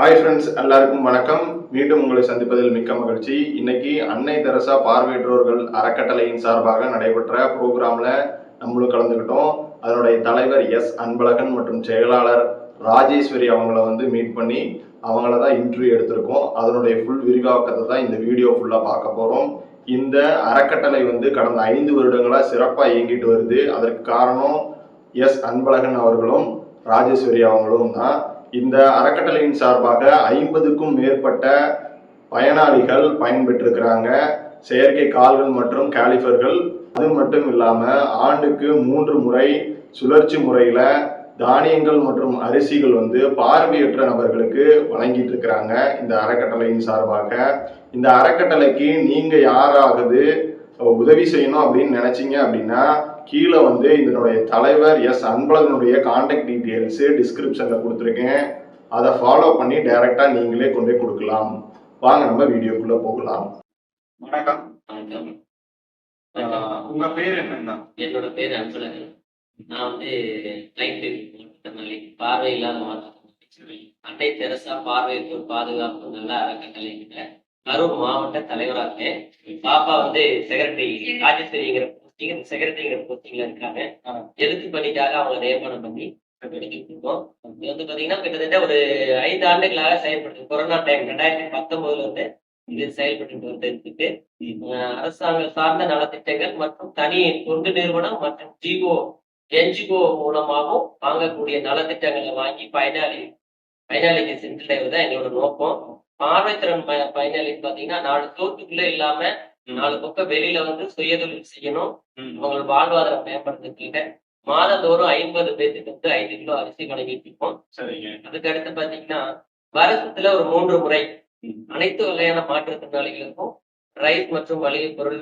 Hi friends எல்லாருக்கும் வணக்கம். மீண்டும் உங்களை சந்திப்பதில் மிக்க மகிழ்ச்சி. இன்னைக்கு அன்னை தெரசா பார்வையற்றோர்கள் அறக்கட்டளையின் சார்பாக நடைபெற்ற ப்ரோக்ராம்ல நம்மளும் கலந்துக்கிட்டோம். அதனுடைய தலைவர் எஸ் அன்பழகன் மற்றும் செயலாளர் ராஜேஸ்வரி அவங்கள வந்து மீட் பண்ணி அவங்கள தான் இன்டர்வியூ எடுத்திருக்கோம். அதனுடைய ஃபுல் விரிவாக்கத்தை தான் இந்த வீடியோ ஃபுல்லாக பார்க்க போகிறோம் இந்த அறக்கட்டளை வந்து கடந்த ஐந்து வருடங்களாக சிறப்பாக இயங்கிட்டு வருது. அதற்கு காரணம் எஸ் அன்பழகன் அவர்களும் ராஜேஸ்வரி அவங்களும் தான். இந்த அறக்கட்டளையின் சார்பாக ஐம்பதுக்கும் மேற்பட்ட பயனாளிகள் பயன்பெற்றிருக்கிறாங்க. செயற்கை கால்கள் மற்றும் கேலிஃபர்கள். அது மட்டும் இல்லாம ஆண்டுக்கு மூன்று முறை சுழற்சி முறையில தானியங்கள் மற்றும் அரிசிகள் வந்து பார்வையற்ற நபர்களுக்கு வழங்கிட்டு இருக்கிறாங்க இந்த அறக்கட்டளையின் சார்பாக. இந்த அறக்கட்டளைக்கு நீங்க யாராவது உதவி செய்யணும் அப்படின்னு நினைச்சீங்க அப்படின்னா கீழே வந்து இதனுடைய தலைவர் எஸ் அன்பழகனுடைய கான்டாக்ட் டீட்டெயில்ஸு டிஸ்கிரிப்ஷனில் கொடுத்துருக்கேன். அதை ஃபாலோ பண்ணி டைரெக்டாக நீங்களே கொண்டு போய் கொடுக்கலாம். வாங்க நம்ம வீடியோக்குள்ளே போகலாம். வணக்கம். வணக்கம். ஆஹ் உங்க பேர் என்னன்னா என்னோட பேர் அன்பழகன். நான் வந்து லைட் மாற்றுத்திறனாளி பார்வை இல்லாத மாற்றுத்திறனாளி அன்னை தெரசா பார்வையற்றோர் பாதுகாப்பு நல்ல அறக்கட்டளைங்கிற கரூர் மாவட்ட தலைவரா இருக்கேன். பாப்பா வந்து செக்ரட்டரி ராஜேஸ்வரிங்கிற போஸ்டிங் செக்ரட்டரிங்கிற போஸ்டிங்ல இருக்காங்க. எழுத்து பணிக்காக அவங்க நியமனம் பண்ணி இருக்கோம். இது வந்து பாத்தீங்கன்னா கிட்டத்தட்ட ஒரு ஐந்து ஆண்டுகளாக செயல்பட்டு கொரோனா டைம் ரெண்டாயிரத்தி பத்தொன்பதுல இருந்து இது செயல்பட்டு வந்துருக்கு அஹ் அரசாங்கம் சார்ந்த நலத்திட்டங்கள் மற்றும் தனி தொண்டு நிறுவனம் மற்றும் ஜிஓ என்ஜிஓ மூலமாகவும் வாங்கக்கூடிய நலத்திட்டங்களை வாங்கி பயனாளி பயனாளிக்கு சென்றடைவது தான் எங்களோட நோக்கம். பார்வைத்திறன் ப- பயனாளின்னு பாத்தீங்கன்னா நாலு தோட்டுக்குள்ள இல்லாம நாலு பக்கம் வெளியில வந்து சுயதொழில் செய்யணும். அவங்களோட வாழ்வாதாரம் மேம்படுத்துக்கிட்ட மாதந்தோறும் ஐம்பது பேருக்கு வந்து ஐந்து கிலோ அரிசி வழங்கிட்டு இருக்கோம் அதுக்கு அடுத்து பாத்தீங்கன்னா வருஷத்துல ஒரு மூன்று முறை அனைத்து வகையான மாற்றுத்திறனாளிகளுக்கும் ரைஸ் மற்றும் மளிகை பொருள்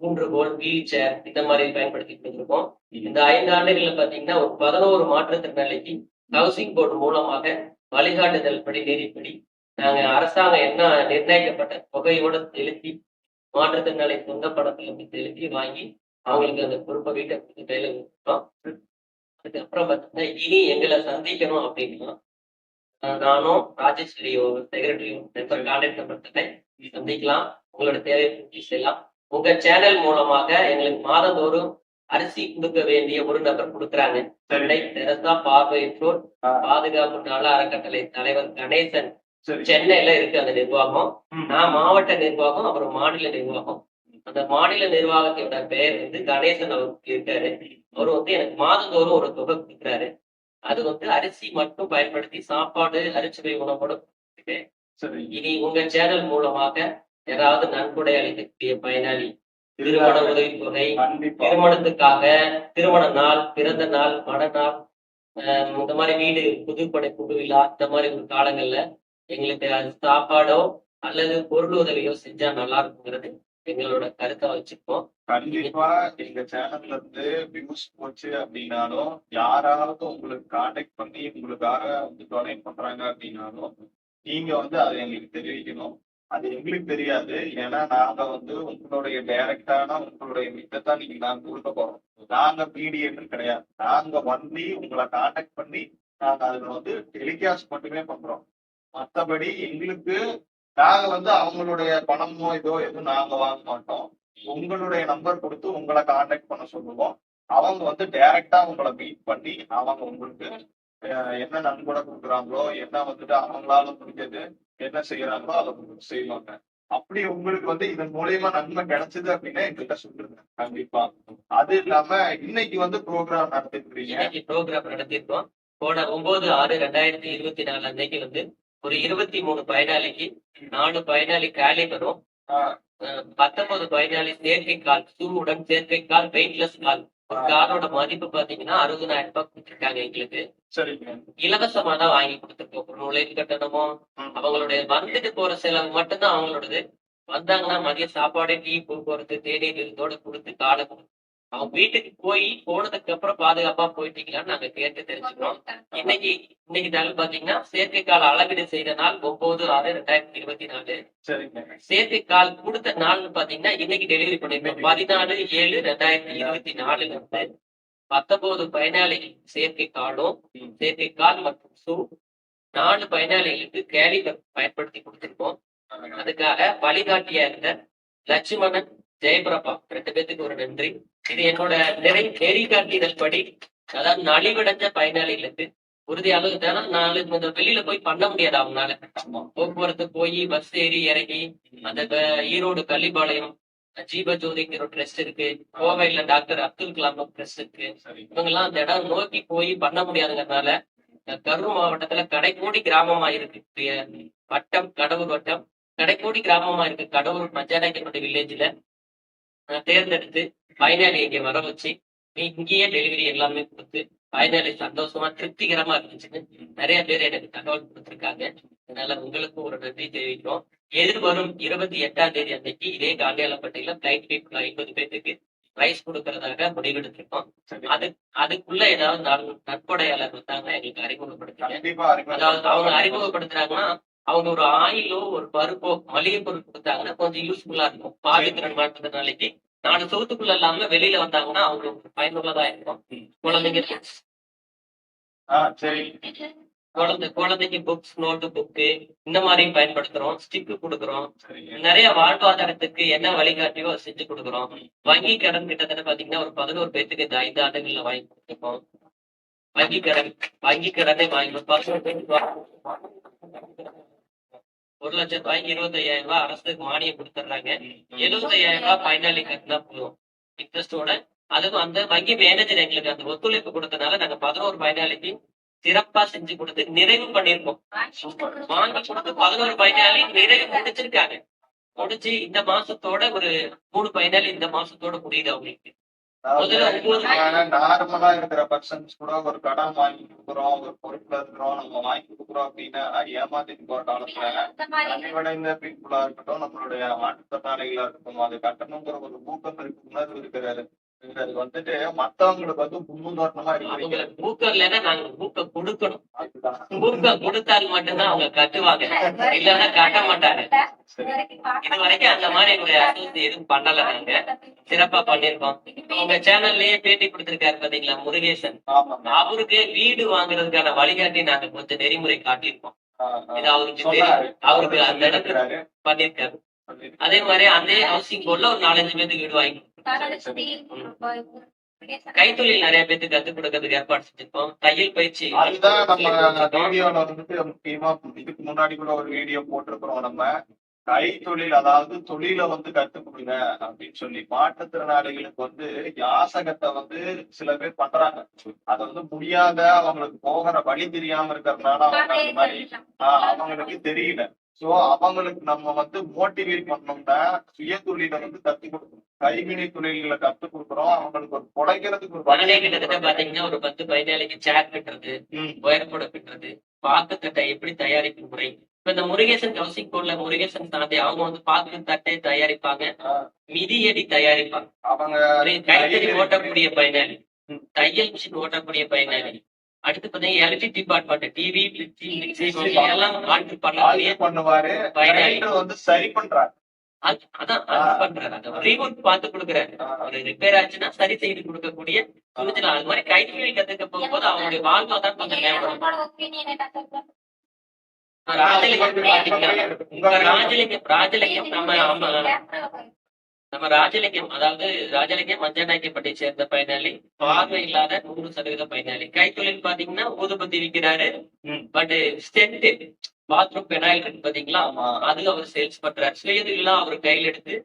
மூன்று கோல் வீல் சேர் இந்த மாதிரி பயன்படுத்திட்டு இருக்கோம் இந்த ஐந்து ஆண்டுகள்ல பாத்தீங்கன்னா ஒரு பதினோரு மாற்றுத்திறனாளிக்கு ஹவுசிங் போர்டு மூலமாக வழிகாட்டுதல் படி நெறிப்படி நாங்க அரசாங்கம் என்ன நிர்ணயிக்கப்பட்ட தொகையோட செலுத்தி மாற்றுத்திறனாளி சொந்த படத்துல இருந்து செலுத்தி வாங்கி அவங்களுக்கு அந்த பொறுப்பை வீட்டை கொடுத்து கையில கொடுத்தோம். அதுக்கப்புறம் பார்த்தீங்கன்னா இனி எங்களை சந்திக்கணும் அப்படின்னா நானும் ராஜேஸ்வரியோ செக்ரட்டரியோ நம்பர் கான்டாக்ட் நம்பர் தரேன் சந்திக்கலாம். உங்களோட தேவையை பூர்த்தி செய்யலாம். உங்க சேனல் மூலமாக எங்களுக்கு மாதந்தோறும் அரிசி கொடுக்க வேண்டிய ஒரு நபர் கொடுக்குறாங்க. சென்னை தெரசா பார்வையற்றோர் ஆ. பாதுகாப்பு நல அறக்கட்டளை தலைவர் கணேசன். சென்னையில இருக்கு அந்த நிர்வாகம். நான் மாவட்ட நிர்வாகம் அப்புறம் மாநில நிர்வாகம். அந்த மாநில நிர்வாகத்தோட பெயர் வந்து கணேசன் அவருக்கு இருக்காரு. அவர் வந்து எனக்கு மாதந்தோறும் ஒரு தொகை கொடுக்குறாரு. அது வந்து அரிசி மட்டும் பயன்படுத்தி சாப்பாடு அரிசுவை உணவோட இனி உங்க சேனல் மூலமாக யாராவது நன்கொடை அளிக்கக்கூடிய பயனாளி திருமண உதவித்தொகை கண்டிப்பா. திருமணத்துக்காக திருமண நாள் பிறந்த நாள் மணநாள் ஆஹ் இந்த மாதிரி வீடு புதுப்படை புது விழா இந்த மாதிரி ஒரு காலங்கள்ல எங்களுக்கு அது சாப்பாடோ அல்லது பொருள் உதவியோ செஞ்சா நல்லா இருக்குங்கிறது எங்களோட கருத்தை வச்சுப்போம். கண்டிப்பா எங்க சேனல்ல இருந்து வியூஸ் போச்சு அப்படின்னாலும் யாராவது உங்களுக்கு கான்டாக்ட் பண்ணி உங்களுக்காக வந்து டொனேட் பண்றாங்க அப்படின்னாலும் நீங்க வந்து அதை எங்களுக்கு தெரிவிக்கணும். அது எங்களுக்கு தெரியாது. ஏன்னா நாங்க வந்து உங்களுடைய டைரக்டான உங்களுடைய மித்தத்தை நீங்க நாங்க கொடுக்க போறோம். நாங்க மீடியேட்டர் கிடையாது. நாங்க வந்து உங்களை கான்டாக்ட் பண்ணி நாங்க அதுல வந்து டெலிகாஸ்ட் மட்டுமே பண்றோம். மத்தபடி எங்களுக்கு நாங்க வந்து அவங்களுடைய பணமோ இதோ எதுவும் நாங்க வாங்க மாட்டோம். உங்களுடைய நம்பர் கொடுத்து உங்களை காண்டாக்ட் பண்ண சொல்லுவோம். அவங்க வந்து டைரக்டா உங்களை மீட் பண்ணி அவங்க உங்களுக்கு என்ன நன்கொடை கொடுக்குறாங்களோ என்ன வந்துட்டு அவங்களால முடிஞ்சது என்ன செய்யறாங்களோ அதை உங்களுக்கு செய்வாங்க. அப்படி உங்களுக்கு வந்து இதன் மூலியமா நன்மை கிடைச்சது அப்படின்னா எங்ககிட்ட சொல்லுங்க. கண்டிப்பா. அது இல்லாம இன்னைக்கு வந்து ப்ரோக்ராம் நடத்திருக்கிறீங்க ப்ரோக்ராம் நடத்திருக்கோம். போன ஒன்பது ஆறு ரெண்டாயிரத்தி இருபத்தி நாலு அன்னைக்கு வந்து ஒரு இருபத்தி மூணு பயனாளிக்கு நாலு பயனாளி காலி வரும் ஆஹ், பத்தொன்பது பயனாளி செயற்கை கால் ஷூவுடன் செயற்கை கால் வெயிட்லெஸ் கால். ஒரு காரோட மதிப்பு பாத்தீங்கன்னா அறுபதாயிரம் ரூபாய் கொடுத்துருக்காங்க எங்களுக்கு. இலவசமா தான் வாங்கி கொடுத்துருக்கோம். ஒரு நுழைவு கட்டணமோ ம். அவங்களுடைய வந்துட்டு போற செலவு மட்டும்தான் அவங்களோடது. வந்தாங்கன்னா மதிய சாப்பாடு டீ போக்குவரத்து தேநீர் இதோட கொடுத்து காலை கொடுத்து அவங்க வீட்டுக்கு போய் போனதுக்கு அப்புறம் பாதுகாப்பா போயிட்டீங்களான்னு நாங்க கேட்டு தெரிஞ்சுக்கிறோம். இன்னைக்கு இன்னைக்கு நாள் பாத்தீங்கன்னா செயற்கைக்கால் அளவீடு செய்த நாள் ஒன்பது ஆறு ரெண்டாயிரத்தி இருபத்தி நாலு. செயற்கைக்கால் கொடுத்த நாள்னு பாத்தீங்கன்னா இன்னைக்கு டெலிவரி பண்ணிருக்கோம். பதினாலு ஏழு ரெண்டாயிரத்தி இருபத்தி நாலுல இருந்து பத்தொன்பது பயனாளிகள் செயற்கை காலும் செயற்கை கால் மற்றும் ஷூ நாலு பயனாளிகளுக்கு கேலிபர் பயன்படுத்தி கொடுத்திருக்கோம். அதுக்காக வழிகாட்டியா இருந்த லட்சுமணன் ஜெயபிரபா ரெண்டு பேத்துக்கு ஒரு நன்றி. இது என்னோட நிறை நெறிகாட்டிதல் படி அதாவது நலிவடைஞ்ச பயனாளிகளுக்கு உறுதியாக இதெல்லாம் நாலு இந்த வெளியில போய் பண்ண முடியாது அவங்களால. போக்குவரத்து போய் பஸ் ஏறி இறங்கி அந்த ஈரோடு கள்ளிப்பாளையம் ஜீவஜோதிங்கிற ஒரு ட்ரெஸ்ட் இருக்கு. கோவையில டாக்டர் அப்துல் கலாம் ட்ரெஸ்ட் இருக்கு. இவங்க எல்லாம் அந்த இடம் நோக்கி போய் பண்ண முடியாதுங்கிறதுனால கரூர் மாவட்டத்துல கடைக்கோடி கிராமமா இருக்கு. வட்டம் கடவுர் வட்டம் கடைக்கோடி கிராமமா இருக்கு. கடவுர் பஞ்சாயத்து வில்லேஜ்ல தேர்ந்தெடுத்து பயனாளி இங்க வர வச்சு நீ இங்கேயே டெலிவரி எல்லாமே கொடுத்து பயனாளி சந்தோஷமா திருப்திகரமா இருந்துச்சுன்னு நிறைய பேர் எனக்கு தகவல் கொடுத்திருக்காங்க. அதனால உங்களுக்கும் ஒரு நன்றி தெரிவிக்கிறோம். எதிர்வரும் இருபத்தி எட்டாம் தேதி அன்னைக்கு இதே காண்டியாலப்பட்டியில பிளைட் பீப்புள் ஐம்பது பேருக்கு பிரைஸ் கொடுக்கறதாக முடிவெடுத்திருக்கோம். அது அதுக்குள்ள ஏதாவது நட்படையாளர் வந்தாங்கன்னா எங்களுக்கு அறிமுகப்படுத்துங்க. கண்டிப்பா அதாவது அவங்க அறிமுகப்படுத்துறாங்கன்னா அவங்க ஒரு ஆயிலோ ஒரு பருப்போ மளிகை பொருள் கொடுத்தாங்கன்னா கொஞ்சம் யூஸ்ஃபுல்லா இருக்கும். பாவித்திறன் மாற்றத்தினாலைக்கு நாலு சோத்துக்குள்ள இல்லாம வெளியில வந்தாங்கன்னா அவங்களுக்கு பயனுள்ளதா இருக்கும். குழந்தைங்க சரி. குழந்தை குழந்தைக்கு புக்ஸ் நோட்டு புக்கு இந்த மாதிரியும் பயன்படுத்துறோம். ஸ்டிக்கு கொடுக்குறோம். நிறைய வாழ்வாதாரத்துக்கு என்ன வழிகாட்டியோ செஞ்சு கொடுக்குறோம். வங்கி கடன் கிட்டத்தட்ட பாத்தீங்கன்னா ஒரு பதினோரு பேத்துக்கு இந்த ஐந்து ஆண்டுகள்ல வாங்கி கொடுத்துருக்கோம். வங்கி கடன் வங்கி கடனே வாங்கி வா- ஒரு லட்சம் ரூபாய்க்கு இருபத்தி ஐயாயிரம் ரூபாய் அரசுக்கு மானியம் கொடுத்துட்றாங்க. எழுபத்தி ஐயாயிரம் ரூபாய் பயனாளி கட்டினா போதும். இன்ட்ரெஸ்டோட அதுவும் அந்த வங்கி மேனேஜர் எங்களுக்கு அந்த ஒத்துழைப்பு கொடுத்தனால நாங்க பதினோரு பயனாளிக்கு சிறப்பா செஞ்சு கொடுத்து நிறைவு பண்ணிருக்கோம் வாங்கி கொடுத்து பதினோரு பயனாளி நிறைவு முடிச்சிருக்காங்க. முடிச்சு இந்த மாசத்தோட ஒரு மூணு பயனாளி இந்த மாசத்தோட முடியுது அவங்களுக்கு. நார்மலா இருக்கிற பர்சன்ஸ் கூட ஒரு கடன் வாங்கி கொடுக்குறோம் ஒரு பொருட்கள் இருக்கிறோம் நம்ம வாங்கி கொடுக்குறோம் அப்படின்னா ஏமாத்திட்டு போற காலத்துல நலிவடைந்த பீப்புளா இருக்கட்டும் நம்மளுடைய மாற்றுத்திறனாளிகளா இருக்கட்டும் அது கட்டணுங்கிற ஒரு ஊக்கம் உணர்வு இருக்கிறாரு அது வந்துட்டு மத்தவங்களுக்கு வந்து முன்னுதாரணமா இருக்கிறீங்க அவங்களுக்கு ஊக்கம் இல்லைன்னா நாங்க ஊக்கம் கொடுக்கணும். அதுதான். ஊக்கம் கொடுத்தால் மட்டும்தான் அவங்க கட்டுவாங்க. இல்லைன்னா கட்ட மாட்டாங்க. இது வரைக்கும் அந்த மாதிரி எங்களுடைய அசோசி எதுவும் பண்ணல நாங்க. சிறப்பா பண்ணிருக்கோம் உங்க சேனல்லயே பேட்டி கொடுத்திருக்காரு பாத்தீங்களா முருகேசன்? அவருக்கு வீடு வாங்குறதுக்கான வழிகாட்டி நாங்க கொஞ்சம் நெறிமுறை காட்டியிருக்கோம். இது அவருக்கு. தெரியும். அவருக்கு அந்த இடத்துல. பண்ணிருக்காரு அதே மாதிரி அதே ஹவுசிங் போர்ட்ல ஒரு நாலஞ்சு பேருக்கு வீடு வாங்கி கைத்தொழில் நிறைய பேருக்கு கத்துக் கொடுக்கறதுக்கு ஏற்பாடு செஞ்சிருக்கோம். தையல் பயிற்சி அதுதான் நம்ம வீடியோல வந்துட்டு முக்கியமா இதுக்கு முன்னாடி கூட ஒரு வீடியோ போட்டிருக்கிறோம் நம்ம. கைத்தொழில் அதாவது தொழிலை வந்து கத்துக் கொடுங்க அப்படின்னு சொல்லி மாற்றுத்திறனாளிகளுக்கு வந்து யாசகத்தை வந்து சில பேர் பண்றாங்க. அது வந்து முடியாத அவங்களுக்கு போகிற வழி தெரியாம இருக்கிறதுனால அவங்க அந்த மாதிரி ஆஹ் அவங்களுக்கு தெரியல. சோ அவங்களுக்கு நம்ம வந்து மோட்டிவேட் பண்ணோம்னா சுய தொழிலை வந்து கத்துக் கொடுக்கணும். கைவினை தொழில்களை கத்துக் கொடுக்குறோம். அவங்களுக்கு ஒரு புடைக்கிறதுக்கு ஒரு நானே வழி கிட்டத்தட்ட பாத்தீங்கன்னா ஒரு பத்து பயனாளிக்கு சேர் கட்டுறது ம். ஒயர்போட கட்டுறது பாக்கு தட்டை எப்படி தயாரிக்கும் முறை. இப்ப இந்த முருகேசன் ஹவுசிங் போர்ட்ல முருகேசன் தாண்டி அவங்க வந்து பாக்கு தட்டை தயாரிப்பாங்க. மிதியடி தயாரிப்பாங்க. அவங்க கைத்தறி ஓட்டக்கூடிய பயனாளி. தையல் மிஷின் ஓட்டக்கூடிய பயனாளி. அடுத்து பாத்தீங்கன்னா எலக்ட்ரிக் டிபார்ட்மெண்ட் டிவி எல்லாம் ஆல்டர் ஆல்டர் பண்ணுவாரு. வந்து சரி பண்றாரு. அது- அதான் அது பண்றாரு. அந்த ரீபூட் பார்த்து கொடுக்குறாரு. ஒரு ரிப்பேர் ஆச்சுன்னா சரி செய்து கொடுக்கக்கூடிய துணிச்சல் அது மாதிரி கைத்தொழில் கத்துக்க போகும்போது அவங்களுடைய வாழ்வாதாரம் கொஞ்சம் மேம்படும். ராஜலிங்கம் பாத்தீங்கன்னா ராஜலிங்கம் ராஜலிங்கம் நம்ம ஆமா, நம்ம ராஜலிங்கம் அதாவது ராஜலிங்கம் மஞ்சநாயக்கப்பட்டை சேர்ந்த பயனாளி பார்வை இல்லாத நூறு சதவீத பயனாளி. கைத்தொழில் பாத்தீங்கன்னா ஊதுபத்தி விற்கிறாரு. பட் ஸ்டென்ட் பாத்ரூம் பெனாயில் இருக்கு பாத்தீங்களா ஆமா. அது அவர் சேல்ஸ் பண்றாரு. சுயதொழிலாம் அவர் கையில் எடுத்து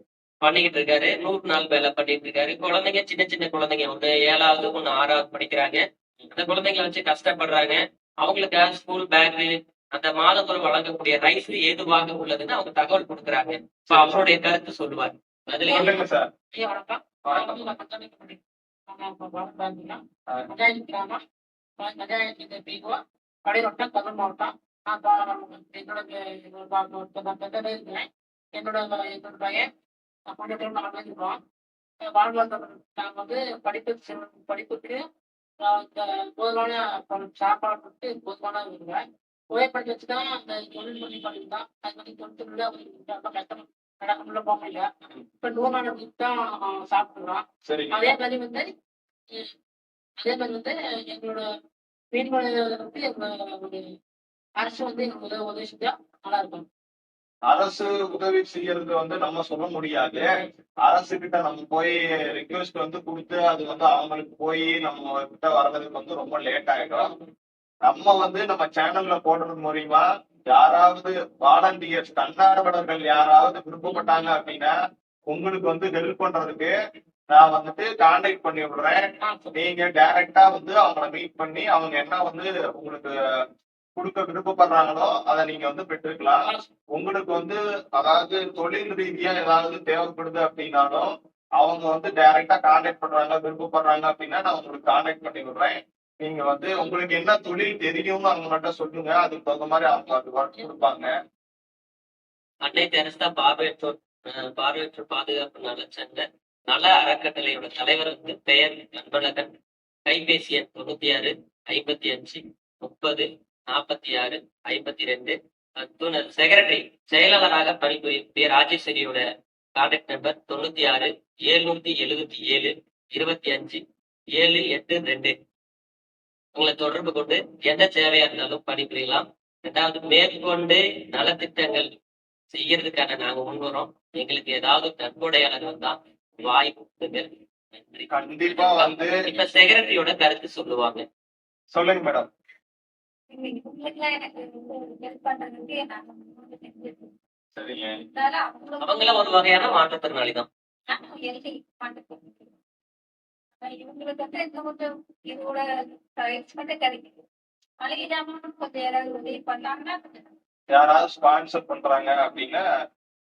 பண்ணிக்கிட்டு இருக்காரு. நூறு நாள் வேலை பண்ணிட்டு இருக்காரு. குழந்தைங்க சின்ன சின்ன குழந்தைங்க ஒண்ணு ஏழாவது ஒண்ணு ஆறாவது படிக்கிறாங்க. அந்த குழந்தைங்களை வச்சு கஷ்டப்படுறாங்க. அவங்களுக்கு ஸ்கூல் பேக் அந்த மாதத்தோடு வழங்கக்கூடிய ரைஸ் ஏதுவாக உள்ளதுன்னு அவங்க தகவல் கொடுக்குறாங்க. அவருடைய கருத்து சொல்லுவார். கடைரோட்டம் கரூர் மாவட்டம். நான் என்னோட என்னோட பா- நான் பெற்றதே இருக்கிறேன் என்னோட என்னோட பையன் நான் கொண்டு நாலு பேர் இருக்கோம் வாழ்வாதாரம் நாங்கள் வந்து படிப்பு படிப்புக்கு போதுமான சாப்பாடு கொடுத்து போதுமான இருக்கிறேன் புகைப்படத்தை வச்சு தான் அந்த தொழில் பண்ணி அது வந்து தொழில் ரொம்ப கஷ்டம். நடக்க முடியல போக முடியல. இப்ப நூறு நாள் தான் சாப்பிடுறோம் சரிங்க. அதே மாதிரி வந்து உம், அதே மாதிரி வந்து எங்களோட வீடு வந்து எங்களோட ஒரு அரசு வந்து எங்களுக்கு உதவி உதவி செஞ்சா நல்லா இருக்கும். அரசு உதவி செய்யறது வந்து நம்ம சொல்ல முடியாது. அரசு கிட்ட நம்ம போய் ரிக்வெஸ்ட் வந்து கொடுத்து அது வந்து அவங்களுக்கு போய் நம்ம கிட்ட வர்றதுக்கு வந்து ரொம்ப லேட் ஆயிடும். நம்ம வந்து நம்ம சேனல்ல போடுறது மூலியமா யாராவது வாலண்டியர்ஸ் தன்னார்வலர்கள் யாராவது விருப்பப்பட்டாங்க அப்படின்னா உங்களுக்கு வந்து ஹெல்ப் பண்றதுக்கு நான் வந்துட்டு கான்டாக்ட் பண்ணி விடுறேன். நீங்க டைரக்டா வந்து அவங்கள மீட் பண்ணி அவங்க என்ன வந்து உங்களுக்கு கொடுக்க விருப்பப்படுறாங்களோ அதை நீங்க வந்து பெற்றுக்கலாம். உங்களுக்கு வந்து அதாவது தொழில் ரீதியா ஏதாவது தேவைப்படுது அப்படின்னாலும் அவங்க வந்து டைரக்டா கான்டாக்ட் பண்றாங்க விருப்பப்படுறாங்க அப்படின்னா நான் உங்களுக்கு கான்டாக்ட் பண்ணி விடுறேன். நீங்க வந்து உங்களுக்கு என்ன தொழில் தெரியும்னு அவங்க மட்டும் சொல்லுங்க. அதுக்கு தகுந்த மாதிரி அவங்க அது ஒர்க் கொடுப்பாங்க. அன்னை தெரசா பார்வையற்றோர் பார்வையற்றோர் பாதுகாப்பு நலச்சங்க நல அறக்கட்டளையோட தலைவர் வந்து பெயர் அன்பழகன் கைபேசி எண் தொண்ணூத்தி ஆறு ஐம்பத்தி அஞ்சு முப்பது நாற்பத்தி ஆறு ஐம்பத்தி ரெண்டு செக்ரட்டரி செயலாளராக பணிபுரியும் பி ராஜேஸ்வரியோட கான்டாக்ட் நம்பர் தொண்ணூத்தி ஆறு எழுநூத்தி எழுபத்தி ஏழு இருபத்தி அஞ்சு ஏழு எட்டு ரெண்டு. உங்களை தொடர்பு கொண்டு எந்த சேவையா இருந்தாலும் பணிபுரியலாம். ரெண்டாவது மேற்கொண்டு நலத்திட்டங்கள் செய்யறதுக்கான நாங்க முன்வரோம் எங்களுக்கு ஏதாவது நன்கொடையாளர் வந்தா வாய்ப்பு கண்டிப்பா வந்து இப்ப செக்ரட்டரியோட கருத்து சொல்லுவாங்க. சொல்லுங்க மேடம். அவங்களும் அவங்கள ஒரு வகையான மாற்றுத்திறனாளி தான் நானும் எழுதி பண்றேன். ஆனா இவங்களுக்கு வந்து இன்னும் கொஞ்சம் இதோட எக்ஸ்பெக்ட் கிடைக்குது மளிகை ஜாமான் கொஞ்சம் யாராவது உதவி பண்ணாங்கன்னா கொஞ்சம் யாராவது ஸ்பான்சர் பண்றாங்க அப்படின்னா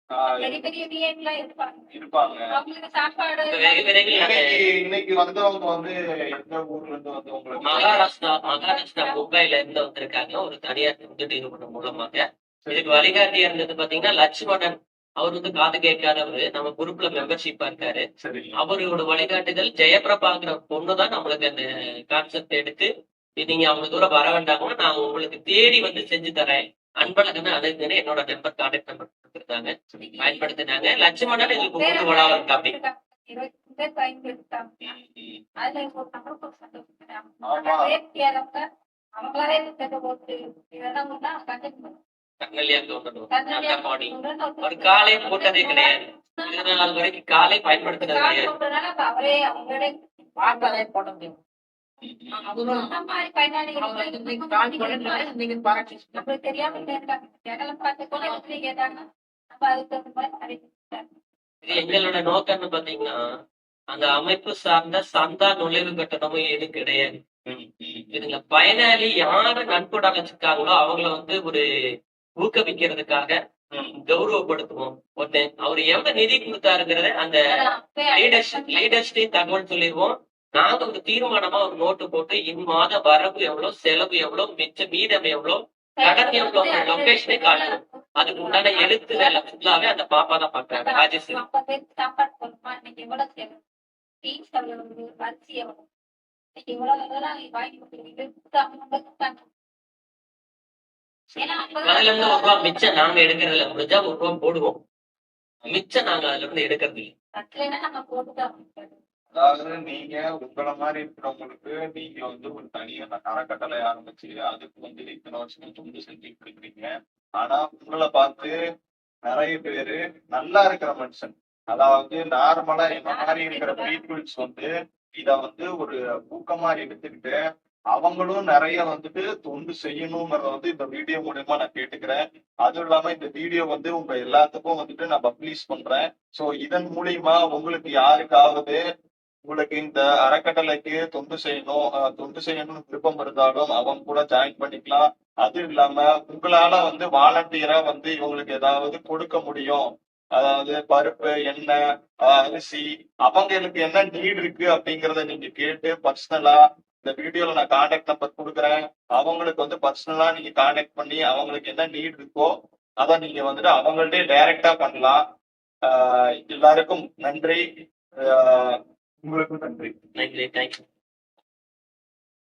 ஆஹ், பெரிய பெரிய விஐபிலாம் இருப்பாங்க இருப்பாங்க அவங்களுக்கு சாப்பாடு இப்ப வெகு விரைவில் நாங்க இன்னைக்கு வந்தவங்க வந்து எந்த ஊர்ல இருந்து வந்து உங்களுக்கு மகாராஷ்டிரா மகாராஷ்டிரா மும்பைல இருந்து வந்திருக்காங்க ஒரு தனியார் தொண்டு நிறுவனம் மூலமாக இதுக்கு வழிகாட்டியா இருந்தது பாத்தீங்கன்னா லட்சுமணன் அவர் வந்து காது கேட்காதவரு நம்ம குரூப்ல மெம்பர்ஷிப்பா இருக்காரு. சரி. அவரோட வழிகாட்டுதல் ஜெயபிரபாங்கிற பொண்ணுதான் நம்மளுக்கு அந்த கான்செப்ட் எடுத்து நீங்க அவ்வளவு தூரம் வர வேண்டாம்னா நான் உங்களுக்கு தேடி வந்து செஞ்சு தரேன். அன்பழகன் அணுகுன்னு என்னோட நம்பர் கான்டாக்ட் நம்பர் கொடுத்துருக்காங்க. பயன்படுத்தினாங்க. லட்சுமணன் ஒரு சந்தோஷம் ஆமா. வேட்கையாளங்க அவங்களாவே பாடி. ஒரு காலை போட்டதே கிடையாது. இது நாள் வரைக்கும் காலை பயன்படுத்துறது கிடையாது. எங்களோட நோக்கம்னு பாத்தீங்கன்னா அந்த அமைப்பு சார்ந்த சந்தா நுழைவு கட்டணமும் எது கிடையாது. இதுல பயனாளி யாரு நன்கொடை அழைச்சிருக்காங்களோ அவங்கள வந்து ஒரு ஊக்குவிக்கிறதுக்காக கௌரவப்படுத்துவோம். ஒண்ணு அவர் எவ்வளவு நிதி கொடுத்தாருங்கிறத அந்த லீடர்ஷிப் லீடர்ஷிப் தகவல் சொல்லிடுவோம். நாங்க ஒரு தீர்மானமா ஒரு நோட்டு போட்டு இம்மாத வரவு எவ்வளவு செலவு எவ்வளவு மிச்ச மீதம் எவ்வளவு கடன் எவ்வளவு லொகேஷனே காட்டுவோம். அதுக்கு உண்டான எழுத்து வேலை ஃபுல்லாவே அந்த பாப்பா தான் பாக்குறாங்க ராஜேஸ்வரி ஐம்பது அதுல இருந்து ஒரு ரூபா மிச்சம் நாங்க எடுக்கிறதுல முடிஞ்சா ஒரு ரூபா போடுவோம். மிச்சம் நாங்க அதுல இருந்து எடுக்கிறது இல்லை. அதாவது நீங்க உங்களை மாதிரி இருக்கிறவங்களுக்கு நீங்க வந்து ஒரு தனியான அறக்கட்டளை ஆரம்பிச்சு அதுக்கு வந்து இத்தனை வருஷம் தொண்டு செஞ்சுட்டு இருக்கிறீங்க. ஆனா உங்களை பார்த்து நிறைய பேரு நல்லா இருக்கிற மனுஷன். அதாவது நார்மலா என்ன மாதிரி இருக்கிற பீப்புள்ஸ் வந்து இத வந்து ஒரு ஊக்கமா எடுத்துக்கிட்டு அவங்களும் நிறைய வந்துட்டு தொண்டு செய்யணுங்கிறத வந்து இந்த வீடியோ மூலியமா நான் கேட்டுக்கிறேன். அதுவும் இல்லாம இந்த வீடியோ வந்து உங்க எல்லாத்துக்கும் வந்துட்டு நான் பப்ளிஷ் பண்றேன். சோ இதன் மூலியமா உங்களுக்கு யாருக்காவது உங்களுக்கு இந்த அறக்கட்டளைக்கு தொண்டு செய்யணும் தொண்டு செய்யணும்னு விருப்பம் இருந்தாலும் அவங்க கூட ஜாயின் பண்ணிக்கலாம். அது இல்லாம உங்களால வந்து வாலண்டியரா வந்து இவங்களுக்கு ஏதாவது கொடுக்க முடியும். அதாவது பருப்பு எண்ணெய் அரிசி அவங்களுக்கு என்ன நீட் இருக்கு அப்படிங்கறத நீங்க கேட்டு பர்சனலா இந்த வீடியோல நான் கான்டாக்ட் நம்பர் கொடுக்குறேன். அவங்களுக்கு வந்து பர்சனலா நீங்க கான்டாக்ட் பண்ணி அவங்களுக்கு என்ன நீட் இருக்கோ அதை நீங்க வந்துட்டு அவங்கள்ட்டே டைரக்டா பண்ணலாம். எல்லாருக்கும் நன்றி. ஆஹ் உங்களுக்கும் நன்றி. நன்றி தேங்க்யூ